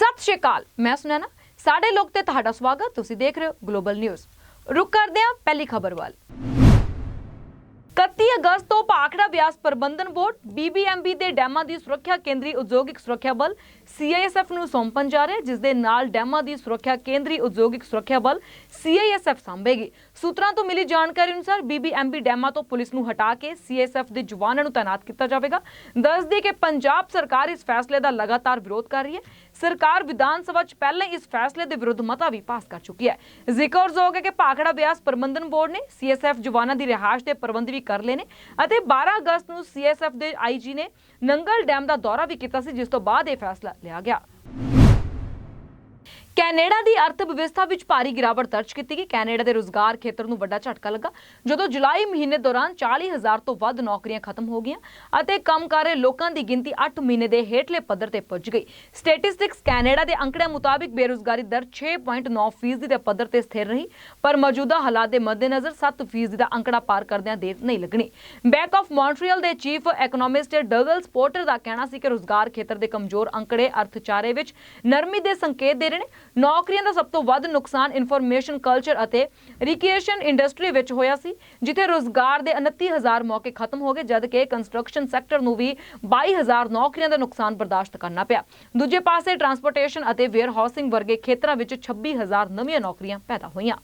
ਸਤਿ ਸ਼੍ਰੀ ਅਕਾਲ। ਮੈਂ ਸੁਨੈਨਾ। ਸਾਡੇ ਲੋਕ ਤੇ ਤੁਹਾਡਾ ਸਵਾਗਤ। ਤੁਸੀਂ ਦੇਖ ਰਹੇ ਹੋ ਗਲੋਬਲ ਨਿਊਜ਼ ਰੁਕ ਕਰਦੇ ਹਾਂ ਪਹਿਲੀ ਖਬਰ ਵੱਲ। 31 ਅਗਸਤ ਤੋਂ ਭਾਖੜਾ ਬਿਆਸ ਪ੍ਰਬੰਧਨ ਬੋਰਡ BBMB ਦੇ ਡੈਮਾਂ ਦੀ ਸੁਰੱਖਿਆ ਕੇਂਦਰੀ ਉਦਯੋਗਿਕ ਸੁਰੱਖਿਆ ਬਲ CISF ਨੂੰ ਸੌਂਪਣ ਜਾ ਰਿਹਾ ਜਿਸ ਦੇ ਨਾਲ ਡੈਮਾਂ ਦੀ ਸੁਰੱਖਿਆ, ਕੇਂਦਰੀ ਉਦਯੋਗਿਕ ਸੁਰੱਖਿਆ ਬਲ CISF ਸੰਭੇਗੀ। ਸੂਤਰਾਂ ਤੋਂ ਮਿਲੀ ਜਾਣਕਾਰੀ ਅਨੁਸਾਰ BBMB ਡੈਮਾਂ ਤੋਂ ਪੁਲਿਸ ਨੂੰ ਹਟਾ ਕੇ CISF ਦੇ ਜਵਾਨਾਂ ਨੂੰ ਤਾਇਨਾਤ ਕੀਤਾ ਜਾਵੇਗਾ। ਦੱਸਦੀ ਕਿ ਪੰਜਾਬ ਸਰਕਾਰ ਇਸ ਫੈਸਲੇ ਦਾ ਲਗਾਤਾਰ ਵਿਰੋਧ ਕਰ ਰਹੀ ਹੈ। ਸਰਕਾਰ ਵਿਧਾਨ ਸਭਾ 'ਚ ਪਹਿਲਾਂ ਹੀ ਇਸ ਫੈਸਲੇ ਦੇ ਵਿਰੁੱਧ ਮਤਾ ਵੀ ਪਾਸ ਕਰ ਚੁੱਕੀ ਹੈ। ਜ਼ਿਕਰਯੋਗ ਹੈ ਕਿ ਭਾਖੜਾ ਬਿਆਸ ਪ੍ਰਬੰਧਨ ਬੋਰਡ ਨੇ CSF ਜਵਾਨਾਂ ਦੀ ਰਿਹਾਇਸ਼ ਦੇ ਪ੍ਰਬੰਧ ਵੀ ਕਰ ਲਏ ਨੇ ਅਤੇ 12 ਅਗਸਤ ਨੂੰ CSF ਦੇ ਆਈਜੀ ਨੇ ਨੰਗਲ ਡੈਮ ਦਾ ਦੌਰਾ ਵੀ ਕੀਤਾ ਸੀ, ਜਿਸ ਤੋਂ ਬਾਅਦ ਇਹ ਫੈਸਲਾ ਲਿਆ ਗਿਆ ਕੈਨੇਡਾ ਦੀ ਅਰਥ ਵਿਵਸਥਾ ਵਿੱਚ ਭਾਰੀ ਗਿਰਾਵਟ ਦਰਜ ਕੀਤੀ ਗਈ। ਕੈਨੇਡਾ ਦੇ ਰੋਜ਼ਗਾਰ ਖੇਤਰ ਨੂੰ ਵੱਡਾ ਝਟਕਾ ਲੱਗਾ, ਜਦੋਂ ਜੁਲਾਈ ਮਹੀਨੇ ਦੌਰਾਨ 40000 ਤੋਂ ਵੱਧ ਨੌਕਰੀਆਂ ਖਤਮ ਹੋ ਗਈਆਂ ਅਤੇ ਕੰਮ ਕਰ ਰਹੇ ਲੋਕਾਂ ਦੀ ਗਿਣਤੀ 8 ਮਹੀਨੇ ਦੇ ਹੇਠਲੇ ਪੱਧਰ ਤੇ ਪਹੁੰਚ ਗਈ। ਸਟੈਟਿਸਟਿਕਸ ਕੈਨੇਡਾ ਦੇ ਅੰਕੜਿਆਂ ਮੁਤਾਬਿਕ ਬੇਰੁਜ਼ਗਾਰੀ ਦਰ 6.9 ਫੀਸਦੀ ਦੇ ਪੱਧਰ ਤੇ ਸਥਿਰ ਰਹੀ, ਪਰ ਮੌਜੂਦਾ ਹਾਲਾਤ ਦੇ ਮੱਦੇਨਜ਼ਰ 7 ਫੀਸਦੀ ਦਾ ਅੰਕੜਾ ਪਾਰ ਕਰਦਿਆਂ ਦੇਰ ਨਹੀਂ ਲੱਗਣੀ। ਬੈਂਕ ਆਫ ਮੌਂਟਰੀਅਲ ਦੇ ਚੀਫ ਇਕਨੋਮਿਸਟ ਡਗਲਸ ਪੋਰਟਰ ਦਾ ਕਹਿਣਾ ਸੀ ਕਿ ਰੋਜ਼ਗਾਰ ਖੇਤਰ ਦੇ ਕਮਜ਼ੋਰ ਅੰਕੜੇ ਅਰਥਚਾਰੇ ਵਿੱਚ ਨਰਮੀ ਦੇ ਸੰਕੇਤ ਦੇ ਰਹੇ ਨੇ। ਨੌਕਰੀਆਂ ਦਾ ਸਭ ਤੋਂ ਵੱਧ ਨੁਕਸਾਨ ਇਨਫੋਰਮੇਸ਼ਨ ਕਲਚਰ ਅਤੇ ਰਿਕ੍ਰੀਏਸ਼ਨ ਇੰਡਸਟਰੀ ਵਿੱਚ ਹੋਇਆ ਸੀ, ਜਿੱਥੇ ਰੋਜ਼ਗਾਰ ਦੇ 29000 ਮੌਕੇ ਖਤਮ ਹੋ ਗਏ ਜਦ ਕਿ ਕੰਸਟਰਕਸ਼ਨ ਸੈਕਟਰ ਨੂੰ ਵੀ 22000 ਨੌਕਰੀਆਂ ਦਾ ਨੁਕਸਾਨ ਬਰਦਾਸ਼ਤ ਕਰਨਾ ਪਿਆ। ਦੂਜੇ ਪਾਸੇ ਟਰਾਂਸਪੋਰਟੇਸ਼ਨ ਅਤੇ ਵੇਅਰ ਹਾਊਸਿੰਗ ਵਰਗੇ ਖੇਤਰਾਂ ਵਿੱਚ 26000 ਨਵੀਆਂ ਨੌਕਰੀਆਂ ਪੈਦਾ ਹੋਈਆਂ।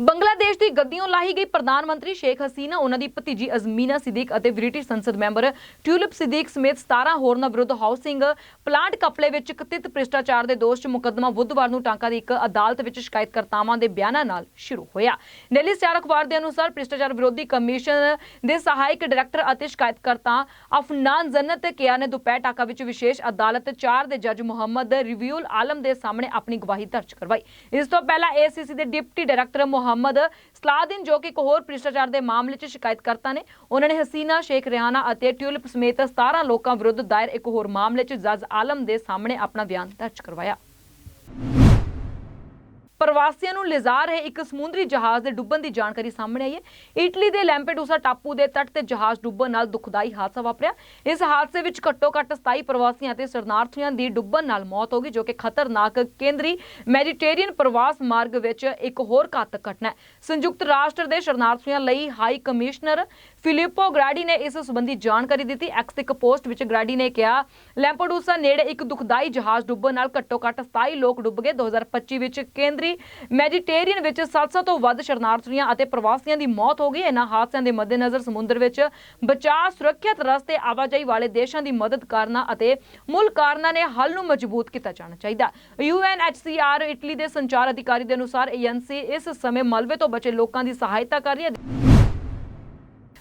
ਬੰਗਲਾਦੇਸ਼ ਦੀ ਗੱਦੀੋਂ ਲਾਹੀ ਗਈ ਪ੍ਰਧਾਨ ਮੰਤਰੀ ਸ਼ੇਖ ਹਸੀਨਾ, ਉਹਨਾਂ ਦੀ ਭਤੀਜੀ ਅਜ਼ਮੀਨਾ ਸਿੱਦੀਕ ਅਤੇ ਬ੍ਰਿਟਿਸ਼ ਸੰਸਦ ਮੈਂਬਰ ਟਿਊਲਿਪ ਸਿੱਦੀਕ ਸਮੇਤ 17 ਹੋਰਨਾਂ ਵਿਰੁੱਧ ਹਾਊਸਿੰਗ, ਪਲਾਂਟ ਕਪਲੇ ਵਿੱਚ ਕਥਿਤ ਭ੍ਰਿਸ਼ਟਾਚਾਰ ਦੇ ਦੋਸ਼ 'ਚ ਮੁਕੱਦਮਾ ਬੁੱਧਵਾਰ ਨੂੰ ਟਾਂਕਾ ਦੀ ਇੱਕ ਅਦਾਲਤ ਵਿੱਚ ਸ਼ਿਕਾਇਤਕਰਤਾਵਾਂ ਦੇ ਬਿਆਨਾਂ ਨਾਲ ਸ਼ੁਰੂ ਹੋਇਆ। ਡੇਲੀ ਸਟਾਰ ਅਖਬਾਰ ਦੇ ਅਨੁਸਾਰ ਭ੍ਰਿਸ਼ਟਾਚਾਰ ਵਿਰੋਧੀ ਕਮਿਸ਼ਨ ਦੇ ਸਹਾਇਕ ਡਾਇਰੈਕਟਰ ਅਤੇ ਸ਼ਿਕਾਇਤਕਰਤਾ ਅਫਨਾਨ ਜੰਨਤ ਕਿਆ ਨੇ ਦੁਪਹਿਰ ਟਾਕਾ ਵਿੱਚ ਵਿਸ਼ੇਸ਼ ਅਦਾਲਤ 4 ਦੇ ਜੱਜ ਮੁਹੰਮਦ ਰਿਵਿਊਲ ਆਲਮ ਦੇ ਸਾਹਮਣੇ ਆਪਣੀ ਗਵਾਹੀ ਦਰਜ ਕਰਵਾਈ। ਇਸ ਤੋਂ ਪਹਿਲਾਂ ਏਸੀਸੀ ਦੇ ਡਿਪਟੀ ਡਾਇਰੈਕਟਰ ਮੁਹੰਮਦ ਮੁਹੰਮਦ ਸਲਾਦੀਨ, ਜੋ ਕਿ ਇੱਕ ਹੋਰ ਭ੍ਰਿਸ਼ਟਾਚਾਰ ਦੇ ਮਾਮਲੇ 'ਚ ਸ਼ਿਕਾਇਤਕਰਤਾ ਨੇ, ਉਹਨਾਂ ਨੇ ਹਸੀਨਾ, ਸ਼ੇਖ ਰਿਹਾਨਾ ਅਤੇ ਟਿਊਲਿਪ ਸਮੇਤ 17 ਲੋਕਾਂ ਵਿਰੁੱਧ ਦਾਇਰ ਇੱਕ ਹੋਰ ਮਾਮਲੇ 'ਚ ਜੱਜ ਆਲਮ ਦੇ ਸਾਹਮਣੇ ਆਪਣਾ ਬਿਆਨ ਦਰਜ ਕਰਵਾਇਆ। ਪ੍ਰਵਾਸੀਆਂ ਨੂੰ ਲਿਜਾ ਰਹੇ ਇੱਕ ਸਮੁੰਦਰੀ ਜਹਾਜ਼ ਦੇ ਡੁੱਬਣ ਦੀ ਜਾਣਕਾਰੀ ਸਾਹਮਣੇ ਆਈ ਹੈ। ਇਟਲੀ ਦੇ ਲੈਂਪੇਡੂਸਾ ਟਾਪੂ ਦੇ ਤੱਟ ਤੇ ਜਹਾਜ਼ ਡੁੱਬਣ ਨਾਲ ਦੁਖਦਾਈ ਹਾਦਸਾ ਵਾਪਰਿਆ। ਇਸ ਹਾਦਸੇ ਵਿੱਚ ਘੱਟੋ-ਘੱਟ 27 ਪ੍ਰਵਾਸੀਆਂ ਅਤੇ ਸ਼ਰਨਾਰਥੀਆਂ ਦੀ ਡੁੱਬਣ ਨਾਲ ਮੌਤ ਹੋ ਗਈ, ਜੋ ਕਿ ਖਤਰਨਾਕ ਕੇਂਦਰੀ ਮੈਡੀਟੇਰੀਅਨ ਪ੍ਰਵਾਸ ਮਾਰਗ ਵਿੱਚ ਇੱਕ ਹੋਰ ਘਾਤਕ ਘਟਨਾ ਹੈ। ਸੰਯੁਕਤ ਰਾਸ਼ਟਰ ਦੇ ਸ਼ਰਨਾਰਥੀਆਂ ਲਈ ਹਾਈ ਕਮਿਸ਼ਨਰ ਫਿਲਿਪੋ ਗ੍ਰਾਡੀ ਨੇ ਇਸ ਸੰਬੰਧੀ ਜਾਣਕਾਰੀ ਦਿੱਤੀ। ਐਕਸ ਤੇ ਇੱਕ ਪੋਸਟ ਵਿੱਚ ਗ੍ਰਾਡੀ ਨੇ ਕਿਹਾ, ਲੈਂਪੇਡੂਸਾ ਨੇੜੇ ਇੱਕ ਦੁਖਦਾਈ ਜਹਾਜ਼ ਡੁੱਬਣ ਨਾਲ ਘੱਟੋ-ਘੱਟ 27 ਲੋਕ ਡੁੱਬ ਗਏ। 2025 ਵਿੱਚ ਕੇਂਦਰੀ ਮੈਡੀਟੇਰੀਅਨ ਵਿੱਚ 700 ਤੋਂ ਵੱਧ ਸ਼ਰਨਾਰਥੀਆਂ ਅਤੇ ਪ੍ਰਵਾਸੀਆਂ ਦੀ ਮੌਤ ਹੋ ਗਈ। ਇਹਨਾਂ ਹਾਦਸਿਆਂ ਦੇ ਮੱਦੇਨਜ਼ਰ ਸਮੁੰਦਰ ਵਿੱਚ ਬਚਾਅ, ਸੁਰੱਖਿਅਤ ਰਸਤੇ, ਆਵਾਜਾਈ ਵਾਲੇ ਦੇਸ਼ਾਂ ਦੀ ਮਦਦ ਕਰਨਾ ਅਤੇ ਮੁੱਲ ਕਾਰਨਾਂ ਨੇ ਹੱਲ ਨੂੰ ਮਜ਼ਬੂਤ ਕੀਤਾ ਜਾਣਾ ਚਾਹੀਦਾ। ਯੂਐਨਐਚਸੀਆਰ ਇਟਲੀ ਦੇ ਸੰਚਾਰ ਅਧਿਕਾਰੀ ਦੇ ਅਨੁਸਾਰ ਏਜੰਸੀ ਇਸ ਸਮੇਂ ਮਲਬੇ ਤੋਂ ਬਚੇ ਲੋਕਾਂ ਦੀ ਸਹਾਇਤਾ ਕਰ ਰਹੀ ਹੈ।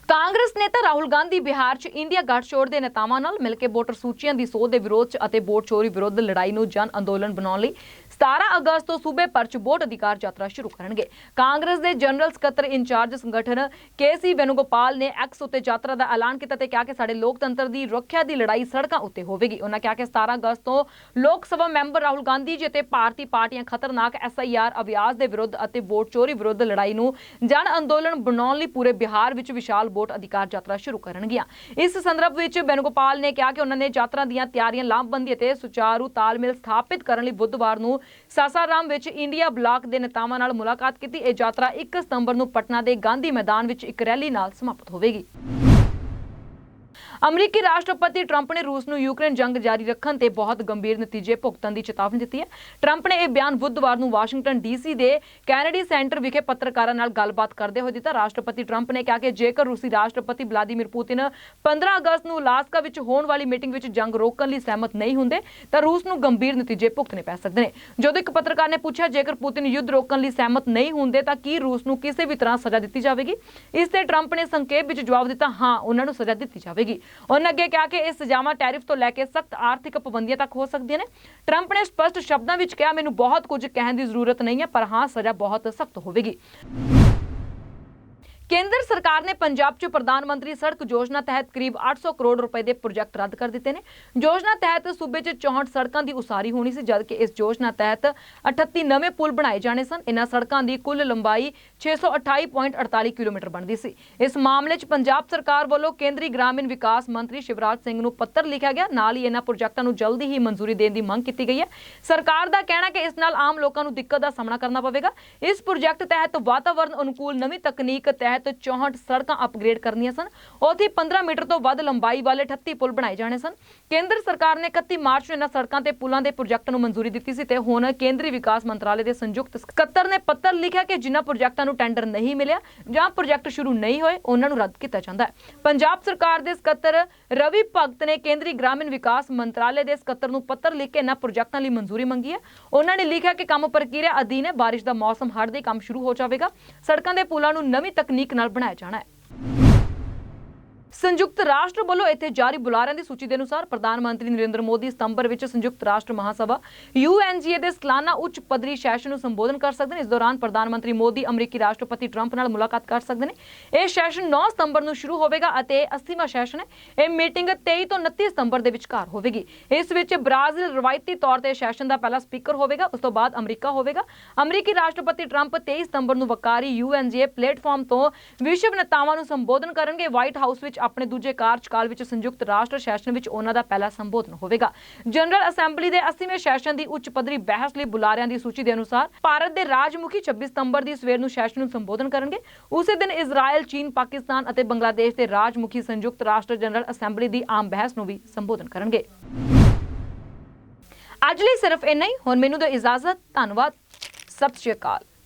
ਕਾਂਗਰਸ ਨੇਤਾ ਰਾਹੁਲ ਗਾਂਧੀ ਬਿਹਾਰ 'ਚ ਇੰਡੀਆ ਗੱਠਜੋੜ ਦੇ ਨੇਤਾਵਾਂ ਨਾਲ ਮਿਲ ਕੇ ਵੋਟਰ ਸੂਚੀਆਂ ਦੀ ਸੋਧ ਦੇ ਵਿਰੋਧ 'ਚ ਅਤੇ ਵੋਟ ਚੋਰੀ ਵਿਰੁੱਧ ਲੜਾਈ ਨੂੰ ਜਨ ਅੰਦੋਲਨ ਬਣਾਉਣ ਲਈ 17 ਅਗਸਤ ਤੋਂ ਸੂਬੇ ਭਰ ਵੋਟ ਅਧਿਕਾਰ ਯਾਤਰਾ ਸ਼ੁਰੂ ਕਰਨਗੇ। ਕਾਂਗਰਸ ਦੇ ਜਨਰਲ ਸਕੱਤਰ ਇੰਚਾਰਜ ਸੰਗਠਨ ਕੇਸੀ ਵੈਨੂਗੋਪਾਲ ਨੇ ਐਕਸ ਉੱਤੇ ਯਾਤਰਾ ਦਾ ਐਲਾਨ ਕੀਤਾ ਤੇ ਕਿਹਾ ਕਿ ਸਾਡੇ ਲੋਕਤੰਤਰ ਦੀ ਰੱਖਿਆ ਦੀ ਲੜਾਈ ਸੜਕਾਂ ਉੱਤੇ ਹੋਵੇਗੀ। ਉਹਨਾਂ ਕਿਹਾ ਕਿ 17 ਅਗਸਤ ਤੋਂ ਲੋਕ ਸਭਾ ਮੈਂਬਰ ਰਾਹੁਲ ਗਾਂਧੀ ਜੀ ਅਤੇ ਭਾਰਤੀ ਪਾਰਟੀਆਂ ਖਤਰਨਾਕ ਐਸਆਈਆਰ ਅਭਿਆਸ ਦੇ ਵਿਰੁੱਧ ਅਤੇ ਵੋਟ ਚੋਰੀ ਵਿਰੁੱਧ ਲੜਾਈ ਨੂੰ ਜਨ ਅੰਦੋਲਨ ਬਣਾਉਣ ਲਈ ਪੂਰੇ ਬਿਹਾਰ ਵਿੱਚ ਵਿਸ਼ਾਲ ਵੋਟ ਅਧਿਕਾਰ ਯਾਤਰਾ ਸ਼ੁਰੂ ਕਰਨਗੀਆਂ। ਇਸ ਸੰਦਰਭ ਵਿੱਚ ਬੈਨੂਗੋਪਾਲ ਨੇ ਕਿਹਾ ਕਿ ਉਹਨਾਂ ਨੇ ਯਾਤਰਾ ਦੀਆਂ ਤਿਆਰੀਆਂ ਲਾਮਬੰਦੀ ਅਤੇ ਸੁਚਾਰੂ ਤਾਲਮੇਲ ਸਥਾਪਿਤ ਕਰਨ ਲਈ ਬੁੱਧਵਾਰ ਨੂੰ ਸਾਸਾਰਾਮ ਵਿੱਚ ਇੰਡੀਆ ਬਲਾਕ ਦੇ ਨੇਤਾਵਾਂ ਨਾਲ ਮੁਲਾਕਾਤ ਕੀਤੀ। ਇਹ ਯਾਤਰਾ 1 ਸਤੰਬਰ ਨੂੰ ਪਟਨਾ ਦੇ ਗਾਂਧੀ ਮੈਦਾਨ ਵਿੱਚ ਇੱਕ ਰੈਲੀ ਨਾਲ ਸਮਾਪਤ ਹੋਵੇਗੀ। ਅਮਰੀਕੀ ਰਾਸ਼ਟਰਪਤੀ ਟਰੰਪ ਨੇ ਰੂਸ ਨੂੰ ਯੂਕਰੇਨ ਜੰਗ ਜਾਰੀ ਰੱਖਣ ਤੇ ਬਹੁਤ ਗੰਭੀਰ ਨਤੀਜੇ ਭੁਗਤਣ ਦੀ ਚੇਤਾਵਨੀ ਦਿੱਤੀ ਹੈ। ਟਰੰਪ ਨੇ ਇਹ ਬਿਆਨ ਬੁੱਧਵਾਰ ਨੂੰ ਵਾਸ਼ਿੰਗਟਨ ਡੀਸੀ ਦੇ ਕੈਨੇਡੀ ਸੈਂਟਰ ਵਿਖੇ ਪੱਤਰਕਾਰਾਂ ਨਾਲ ਗੱਲਬਾਤ ਕਰਦੇ ਹੋਏ ਦਿੱਤਾ। ਰਾਸ਼ਟਰਪਤੀ ਟਰੰਪ ਨੇ ਕਿਹਾ ਕਿ ਜੇਕਰ ਰੂਸੀ ਰਾਸ਼ਟਰਪਤੀ ਵਲਾਦੀਮੀਰ ਪੁਤਿਨ 15 ਅਗਸਤ ਨੂੰ ਅਲਾਸਕਾ ਵਿੱਚ ਹੋਣ ਵਾਲੀ ਮੀਟਿੰਗ ਵਿੱਚ ਜੰਗ ਰੋਕਣ ਲਈ ਸਹਿਮਤ ਨਹੀਂ ਹੁੰਦੇ, ਤਾਂ ਰੂਸ ਨੂੰ ਗੰਭੀਰ ਨਤੀਜੇ ਭੁਗਤਣੇ ਪੈ ਸਕਦੇ ਨੇ। ਜਦੋਂ ਇੱਕ ਪੱਤਰਕਾਰ ਨੇ ਪੁੱਛਿਆ, ਜੇਕਰ ਪੁਤਿਨ ਯੁੱਧ ਰੋਕਣ ਲਈ ਸਹਿਮਤ ਨਹੀਂ ਹੁੰਦੇ, ਤਾਂ ਕੀ ਰੂਸ ਨੂੰ ਕਿਸੇ ਵੀ ਤਰ੍ਹਾਂ ਸਜ਼ਾ ਦਿੱਤੀ ਜਾਵੇਗੀ? ਇਸ ਤੇ ਟਰੰਪ ਨੇ ਸੰਖੇਪ ਵਿੱਚ ਜਵਾਬ ਦਿੱਤਾ, ਹਾਂ, ਉਹਨਾਂ ਨੂੰ ਸਜ਼ਾ ਦਿੱਤੀ ਜਾਵੇਗੀ। ਉਹਨਾਂ ਅੱਗੇ ਕਿਹਾ ਕਿ ਇਹ ਸਜ਼ਾਵਾਂ ਟੈਰਿਫ ਤੋਂ ਲੈ ਕੇ ਸਖਤ ਆਰਥਿਕ ਪਾਬੰਦੀਆਂ ਤੱਕ ਹੋ ਸਕਦੀਆਂ ਨੇ। ਟਰੰਪ ਨੇ ਸਪਸ਼ਟ ਸ਼ਬਦਾਂ ਵਿੱਚ ਕਿਹਾ, ਮੈਨੂੰ ਬਹੁਤ ਕੁਝ ਕਹਿਣ ਦੀ ਜ਼ਰੂਰਤ ਨਹੀਂ ਹੈ, ਪਰ ਹਾਂ, ਸਜ਼ਾ ਬਹੁਤ ਸਖਤ ਹੋਵੇਗੀ। ਕੇਂਦਰ ਸਰਕਾਰ ਨੇ ਪੰਜਾਬ 'ਚ ਪ੍ਰਧਾਨ ਮੰਤਰੀ ਸੜਕ ਯੋਜਨਾ ਤਹਿਤ ਕਰੀਬ 800 ਕਰੋੜ ਰੁਪਏ ਦੇ ਪ੍ਰੋਜੈਕਟ ਰੱਦ ਕਰ ਦਿੱਤੇ ਨੇ। ਯੋਜਨਾ ਤਹਿਤ ਸੂਬੇ 'ਚ 64 ਸੜਕਾਂ ਦੀ ਉਸਾਰੀ ਹੋਣੀ ਸੀ, ਜਦਕਿ ਇਸ ਯੋਜਨਾ ਤਹਿਤ 38 ਨਵੇਂ ਪੁਲ ਬਣਾਏ ਜਾਣੇ ਸਨ। ਇਨ੍ਹਾਂ ਸੜਕਾਂ ਦੀ ਕੁੱਲ ਲੰਬਾਈ 628.48 ਕਿਲੋਮੀਟਰ ਬਣਦੀ ਸੀ। ਇਸ ਮਾਮਲੇ 'ਚ ਪੰਜਾਬ ਸਰਕਾਰ ਵੱਲੋਂ ਕੇਂਦਰੀ ਗ੍ਰਾਮੀਣ ਵਿਕਾਸ ਮੰਤਰੀ ਸ਼ਿਵਰਾਜ ਸਿੰਘ ਨੂੰ ਪੱਤਰ ਲਿਖਿਆ ਗਿਆ। ਨਾਲ ਹੀ ਇਹਨਾਂ ਪ੍ਰੋਜੈਕਟਾਂ ਨੂੰ ਜਲਦੀ ਹੀ ਮਨਜ਼ੂਰੀ ਦੇਣ ਦੀ ਮੰਗ ਕੀਤੀ ਗਈ ਹੈ। ਸਰਕਾਰ ਦਾ ਕਹਿਣਾ ਕਿ ਇਸ ਨਾਲ ਆਮ ਲੋਕਾਂ ਨੂੰ ਦਿੱਕਤ ਦਾ ਸਾਹਮਣਾ ਕਰਨਾ ਪਵੇਗਾ। ਇਸ ਪ੍ਰੋਜੈਕਟ ਤਹਿਤ ਵਾਤਾਵਰਣ ਅਨੁਕੂਲ ਨਵੀਂ ਤਕਨੀਕ ਤਹਿਤ 64 ਸੜਕਾਂ ਅਪਗ੍ਰੇਡ ਕਰਨੀਆਂ ਸਨ। ਉੱਥੇ 15 ਮੀਟਰ ਤੋਂ ਵੱਧ ਲੰਬਾਈ ਵਾਲੇ 38 ਪੁਲ ਬਣਾਏ ਜਾਣੇ ਸਨ। ਕੇਂਦਰ ਸਰਕਾਰ ਨੇ 31 ਮਾਰਚ ਨੂੰ ਇਹਨਾਂ ਸੜਕਾਂ ਤੇ ਪੁਲਾਂ ਦੇ ਪ੍ਰੋਜੈਕਟ ਨੂੰ ਮਨਜ਼ੂਰੀ ਦਿੱਤੀ ਸੀ ਤੇ ਹੁਣ ਕੇਂਦਰੀ ਵਿਕਾਸ ਮੰਤਰਾਲੇ ਦੇ ਸੰਯੁਕਤ ਸਕੱਤਰ ਨੇ ਪੱਤਰ ਲਿਖਿਆ ਕਿ ਜਿਨ੍ਹਾਂ ਪ੍ਰੋਜੈਕਟਾਂ ਨੂੰ ਟੈਂਡਰ ਨਹੀਂ ਮਿਲਿਆ ਜਾਂ ਪ੍ਰੋਜੈਕਟ ਸ਼ੁਰੂ ਨਹੀਂ ਹੋਏ, ਉਹਨਾਂ ਨੂੰ ਰੱਦ ਕੀਤਾ ਜਾਂਦਾ ਹੈ। ਪੰਜਾਬ ਸਰਕਾਰ ਦੇ ਸਕੱਤਰ ਰਵੀ ਭਗਤ ਨੇ ਕੇਂਦਰੀ ਗ੍ਰਾਮੀਣ ਵਿਕਾਸ ਮੰਤਰਾਲੇ ਦੇ ਸਕੱਤਰ ਨੂੰ ਪੱਤਰ ਲਿਖ ਕੇ ਇਹਨਾਂ ਪ੍ਰੋਜੈਕਟਾਂ ਲਈ ਮਨਜ਼ੂਰੀ ਮੰਗੀ ਹੈ। ਉਹਨਾਂ ਨੇ ਲਿਖਿਆ ਕਿ ਕੰਮ ਪ੍ਰਕਿਰਿਆ ਅਧੀਨ ਹੈ, ਬਾਰਿਸ਼ ਦਾ ਮੌਸਮ ਹੜ੍ਹ ਦੇ ਕੰਮ ਸ਼ੁਰੂ ਹੋ ਜਾਵੇਗਾ। ਸੜਕਾਂ ਦੇ ਪੁਲਾਂ ਨੂੰ ਨਵੀਂ ਤਕਨੀਕ ਨਾਲ ਬਣਾਇਆ ਜਾਣਾ ਹੈ। ਸੰਯੁਕਤ ਰਾਸ਼ਟਰ ਵੱਲੋਂ ਇੱਥੇ ਜਾਰੀ ਬੁਲਾਰਿਆਂ ਦੀ ਸੂਚੀ ਦੇ ਅਨੁਸਾਰ ਪ੍ਰਧਾਨ ਮੰਤਰੀ ਨਰਿੰਦਰ ਮੋਦੀ ਸਤੰਬਰ ਵਿੱਚ ਸੰਯੁਕਤ ਰਾਸ਼ਟਰ ਮਹਾਸਭਾ ਯੂਐਨਜੀਏ ਦੇ ਸਾਲਾਨਾ ਉੱਚ ਪੱਧਰੀ ਸੈਸ਼ਨ ਨੂੰ ਸੰਬੋਧਨ ਕਰ ਸਕਦੇ ਨੇ। ਇਸ ਦੌਰਾਨ ਪ੍ਰਧਾਨ ਮੰਤਰੀ ਮੋਦੀ, ਅਮਰੀਕੀ ਰਾਸ਼ਟਰਪਤੀ ਟਰੰਪ ਨਾਲ ਮੁਲਾਕਾਤ ਕਰ ਸਕਦੇ ਨੇ। ਇਹ ਸੈਸ਼ਨ 9 ਸਤੰਬਰ ਨੂੰ ਸ਼ੁਰੂ ਹੋਵੇਗਾ ਅਤੇ 80ਵਾਂ ਸੈਸ਼ਨ ਹੈ। ਇਹ ਮੀਟਿੰਗ 23 ਤੋਂ 29 ਸਤੰਬਰ ਦੇ ਵਿਚਕਾਰ ਹੋਵੇਗੀ। ਇਸ ਵਿੱਚ ਬ੍ਰਾਜ਼ੀਲ ਰਵਾਇਤੀ ਤੌਰ ਤੇ ਸੈਸ਼ਨ ਦਾ ਪਹਿਲਾ ਸਪੀਕਰ ਹੋਵੇਗਾ, ਉਸ ਤੋਂ ਬਾਅਦ ਅਮਰੀਕਾ ਹੋਵੇਗਾ। ਅਮਰੀਕੀ ਰਾਸ਼ਟਰਪਤੀ ਟਰੰਪ 23 ਸਤੰਬਰ ਨੂੰ ਵਕਾਰੀ ਯੂਐਨਜੀਏ ਪਲੇਟਫਾਰਮ ਤੋਂ ਵਿਸ਼ਵ ਨੇਤਾਵਾਂ ਨੂੰ ਸੰਬੋਧਨ ਕਰਨਗੇ। ਵਾਈਟ ਹਾਊਸ ਵਿੱਚ ਵਿੱਚ ਆਪਣੇ ਦੂਜੇ ਕਾਰਜਕਾਲ ਵਿੱਚ ਸੰਯੁਕਤ ਰਾਸ਼ਟਰ ਸੈਸ਼ਨ ਵਿੱਚ ਉਹਨਾਂ ਦਾ ਪਹਿਲਾ ਸੰਬੋਧਨ ਹੋਵੇਗਾ। ਜਨਰਲ ਅਸੈਂਬਲੀ ਦੇ 80ਵੇਂ ਸੈਸ਼ਨ ਦੀ ਉੱਚ ਪੱਧਰੀ ਬਹਿਸ ਲਈ ਬੁਲਾਰਿਆਂ ਦੀ ਸੂਚੀ ਦੇ ਅਨੁਸਾਰ ਭਾਰਤ ਦੇ ਰਾਜਮੁਖੀ 26 ਸਤੰਬਰ ਦੀ ਸਵੇਰ ਨੂੰ ਸੈਸ਼ਨ ਨੂੰ ਸੰਬੋਧਨ ਕਰਨਗੇ। ਉਸੇ ਦਿਨ ਇਜ਼ਰਾਈਲ ਚੀਨ, ਪਾਕਿਸਤਾਨ ਅਤੇ ਬੰਗਲਾਦੇਸ਼ ਦੇ ਰਾਜਮੁਖੀ ਸੰਯੁਕਤ ਰਾਸ਼ਟਰ ਜਨਰਲ ਅਸੈਂਬਲੀ ਦੀ ਆਮ ਬਹਿਸ ਨੂੰ ਵੀ ਸੰਬੋਧਨ ਕਰਨਗੇ। ਅੱਜ ਲਈ ਸਿਰਫ ਇੰਨਾ ਹੀ। ਹੁਣ ਮੈਨੂੰ ਦਿਓ ਇਜਾਜ਼ਤ। ਧੰਨਵਾਦ। ਸਤਿ ਸ਼੍ਰੀ ਅਕਾਲ।